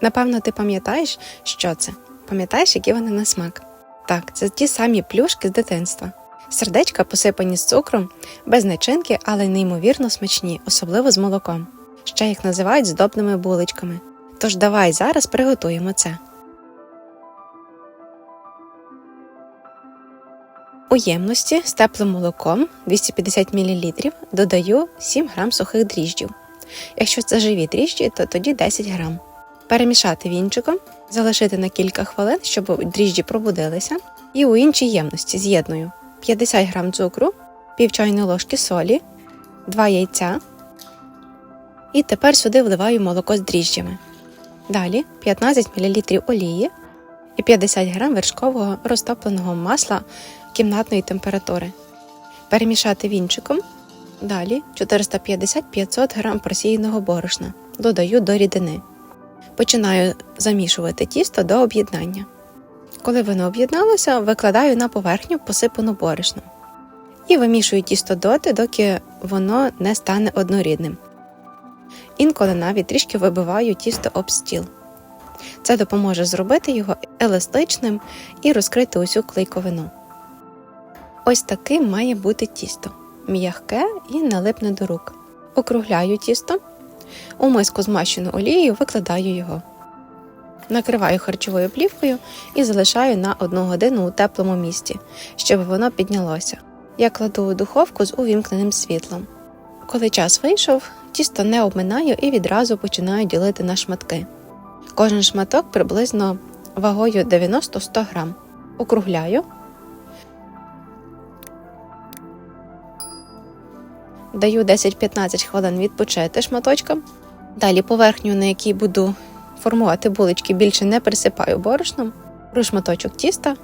Напевно, ти пам'ятаєш, що це? Пам'ятаєш, які вони на смак? Так, це ті самі плюшки з дитинства. Сердечка посипані з цукром, без начинки, але неймовірно смачні, особливо з молоком. Ще їх називають здобними булочками. Тож давай зараз приготуємо це. У ємності з теплим молоком 250 мл додаю 7 г сухих дріжджів. Якщо це живі дріжджі, то тоді 10 г. Перемішати вінчиком, залишити на кілька хвилин, щоб дріжджі пробудилися. І у іншій ємності з'єдную 50 г цукру, пів чайної ложки солі, 2 яйця. І тепер сюди вливаю молоко з дріжджями. Далі 15 мл олії і 50 г вершкового розтопленого масла кімнатної температури. Перемішати вінчиком. Далі 450-500 г просіяного борошна. Додаю до рідини. Починаю замішувати тісто до об'єднання. Коли воно об'єдналося, викладаю на поверхню посипану борошном. І вимішую тісто доти, доки воно не стане однорідним. Інколи навіть трішки вибиваю тісто об стіл. Це допоможе зробити його еластичним і розкрити усю клейковину. Ось таким має бути тісто м'яке і налипне до рук. Округляю тісто, у миску змащену олією викладаю його. Накриваю харчовою плівкою і залишаю на 1 годину у теплому місці, щоб воно піднялося. Я кладу у духовку з увімкненим світлом. Коли час вийшов, тісто не обминаю і відразу починаю ділити на шматки. Кожен шматок приблизно вагою 90-100 грам. Округляю. Даю 10-15 хвилин відпочити шматочком. Далі поверхню, на якій буду формувати булочки, більше не присипаю борошном, беру шматочок тіста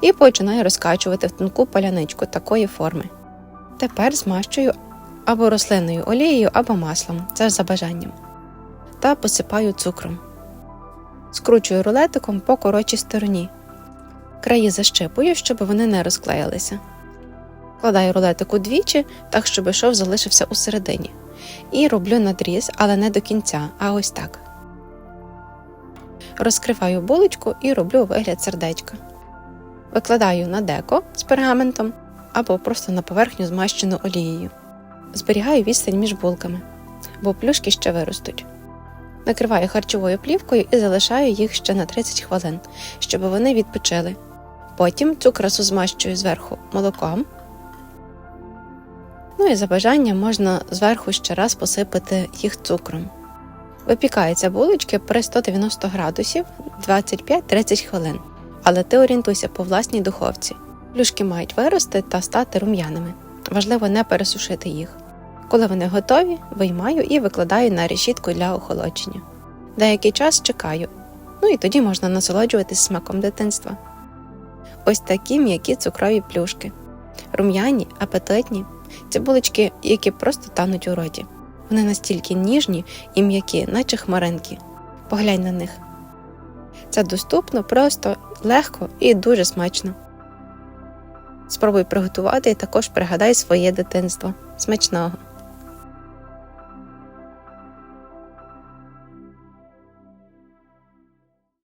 і починаю розкачувати в тонку паляничку такої форми. Тепер змащую або рослинною олією, або маслом, це ж за бажанням. Та посипаю цукром. Скручую рулетиком по коротшій стороні. Краї защипую, щоб вони не розклеїлися. Кладаю рулетик удвічі, так щоб шов залишився у середині. І роблю надріз, але не до кінця, а ось так. Розкриваю булочку і роблю вигляд сердечка. Викладаю на деко з пергаментом або просто на поверхню змащену олією. Зберігаю відстань між булками, бо плюшки ще виростуть. Накриваю харчовою плівкою і залишаю їх ще на 30 хвилин, щоб вони відпочили. Потім цю красу змащую зверху молоком. Ну і за бажанням можна зверху ще раз посипати їх цукром. Випікаються булочки при 190 градусів 25-30 хвилин, але ти орієнтуйся по власній духовці. Плюшки мають вирости та стати рум'яними. Важливо не пересушити їх. Коли вони готові, виймаю і викладаю на решітку для охолодження. Деякий час чекаю, ну і тоді можна насолоджуватись смаком дитинства. Ось такі м'які цукрові плюшки. Рум'яні, апетитні, це булочки, які просто тануть у роті. Вони настільки ніжні і м'які, наче хмаринки. Поглянь на них. Це доступно, просто, легко і дуже смачно. Спробуй приготувати і також пригадай своє дитинство. Смачного!